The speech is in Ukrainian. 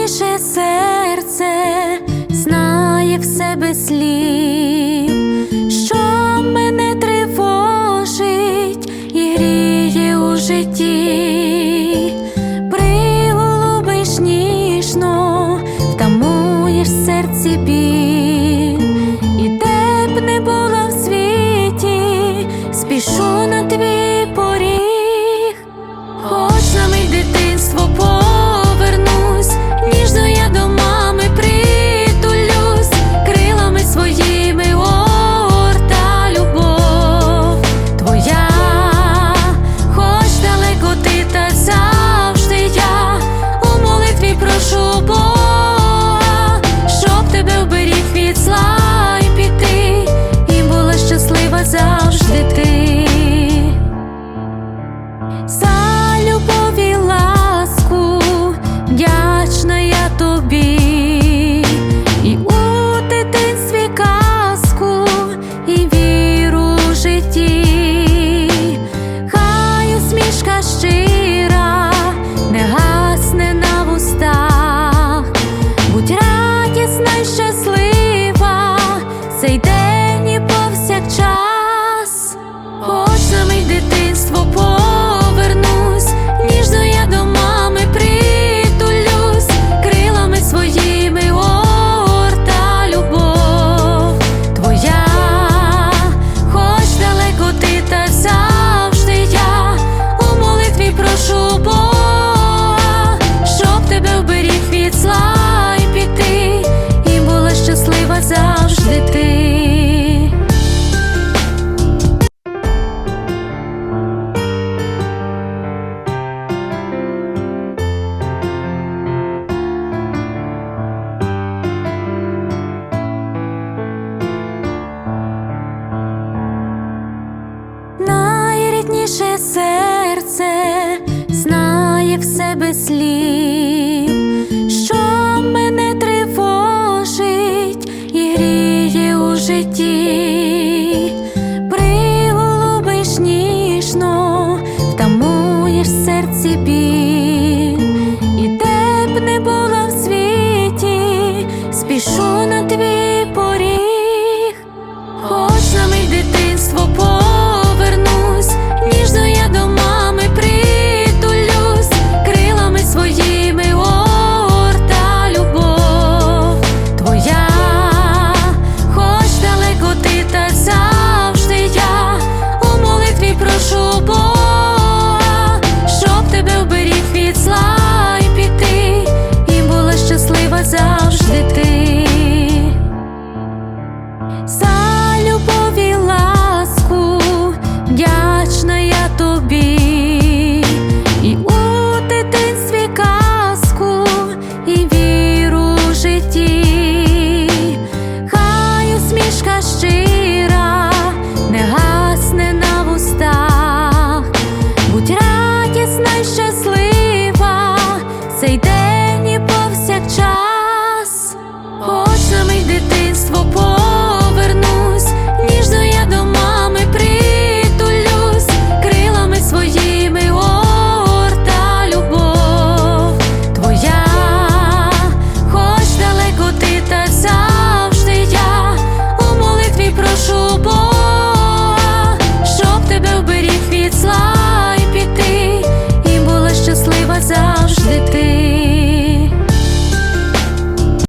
Найніжніше серце знає в себе слів, що мене тривожить і гріє у житті, приголубиш ніжно, втамуєш серці біль, і де б не було в світі, спішу на твій поріг. час, хоч самий дитинство по Ніше серце знає в себе слів, що мене тривожить і гріє у житті, приголубиш ніжно, втамуєш серці біль, і де не було в світі, спішу на твій поріг, хоч на мій дитинство. час очами дитинство по.